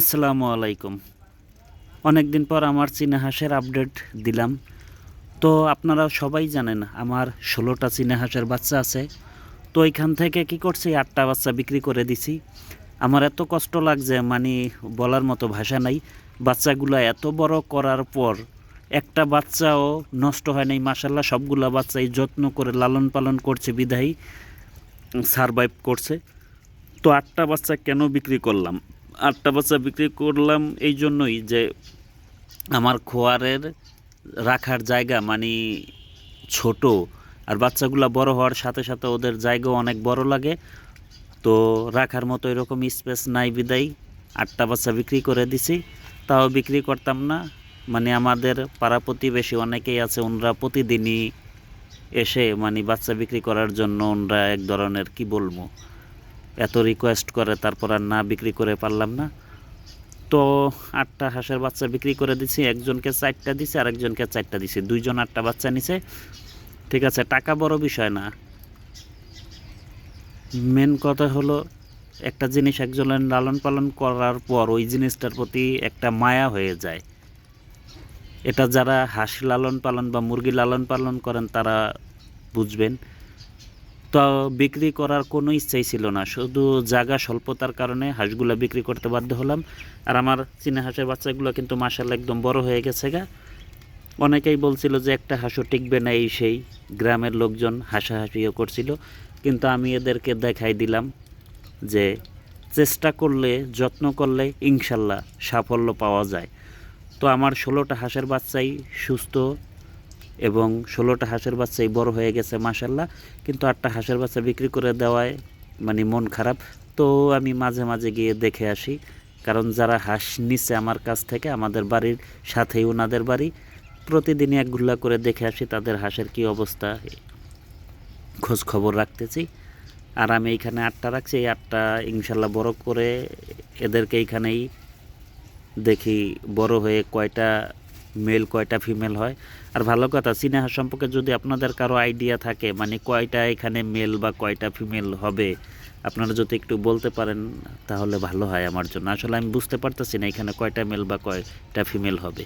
আসসালামু আলাইকুম। অনেক দিন পর আমার চীনা হাঁসের আপডেট দিলাম। তো আপনারা সবাই জানেন, আমার ষোলোটা চীনা হাঁসের বাচ্চা আছে। তো এইখান থেকে কি করছি, আটটা বাচ্চা বিক্রি করে দিছি। আমার এত কষ্ট লাগছে মানে বলার মতো ভাষা নাই। বাচ্চাগুলো এত বড় করার পর একটা বাচ্চাও নষ্ট হয় নাই। মাসাল্লাহ সবগুলা বাচ্চাই যত্ন করে লালন পালন করছে বিধায়ী সারভাইভ করছে। তো আটটা বাচ্চা কেন বিক্রি করলাম? আটটা বাচ্চা বিক্রি করলাম এই জন্যই যে আমার খোয়ারের রাখার জায়গা মানে ছোট আর বাচ্চাগুলো বড় হওয়ার সাথে সাথে ওদের জায়গাও অনেক বড় লাগে। তো রাখার মতো এরকম স্পেস নাই বিদায়। আটটা বাচ্চা বিক্রি করে দিছি। তাও বিক্রি করতাম না। মানে আমাদের পাড়া প্রতিবেশী অনেকেই আছে, ওনরা প্রতিদিনই এসে মানে বাচ্চা বিক্রি করার জন্য ওনরা এক ধরনের কি বলব? এত রিকোয়েস্ট করে, তারপর আর না বিক্রি করে পারলাম না। তো আটটা হাঁসের বাচ্চা বিক্রি করে দিছি, একজনকে চারটা দিছি আর একজনকে চারটা দিছি। দুইজন আটটা বাচ্চা নিছে। ঠিক আছে, টাকা বড় বিষয় না। মেন কথা হলো, একটা জিনিস একজনের লালন পালন করার পর ওই জিনিসটার প্রতি একটা মায়া হয়ে যায়। এটা যারা হাঁস লালন পালন বা মুরগি লালন পালন করেন, তারা বুঝবেন। তো বিক্রি করার কোনো ইচ্ছাই ছিল না। শুধু জায়গা স্বল্পতার কারণে হাঁসগুলো বিক্রি করতে বাধ্য হলাম। আর আমার চীনা হাঁসের বাচ্চাগুলো কিন্তু মাসাল্লাহ একদম বড় হয়ে গেছে গা। অনেকেই বলছিল যে একটা হাঁসও টিকবে না এই সেই গ্রামের লোকজন হাসাহাসিও করছিল। কিন্তু আমি এদেরকে দেখাই দিলাম যে চেষ্টা করলে, যত্ন করলে ইনশাল্লাহ সাফল্য পাওয়া যায়। তো আমার ষোলোটা হাঁসের বাচ্চাই সুস্থ এবং ষোলোটা হাঁসের বাচ্চাই বড় হয়ে গেছে মাসাল্লাহ কিন্তু আটটা হাঁসের বাচ্চা বিক্রি করে দেওয়ায় মানে মন খারাপ। তো আমি মাঝে মাঝে গিয়ে দেখে আসি, কারণ যারা হাঁস নিচ্ছে আমার কাছ থেকে, আমাদের বাড়ির সাথেই ওনাদের বাড়ি, প্রতিদিনই এক ঘুল্লা করে দেখে আসি তাদের হাঁসের কি অবস্থা। খোঁজ খবর রাখতেছি। আর আমি এইখানে আটটা রাখছি, এই আটটা ইনশাল্লাহ বড় করে এদেরকে এইখানেই দেখি, বড় হয়ে কয়টা মেল কয়টা ফিমেল হয়? আর ভালো কথা, সিনেহা সম্পর্কে যদি আপনাদের কারও আইডিয়া থাকে মানে কয়টা এখানে মেল বা কয়টা ফিমেল হবে, আপনারা যদি একটু বলতে পারেন, তাহলে ভালো হয় আমার জন্য। আসলে আমি বুঝতে পারতেছি না এখানে কয়টা মেল বা কয়টা ফিমেল হবে।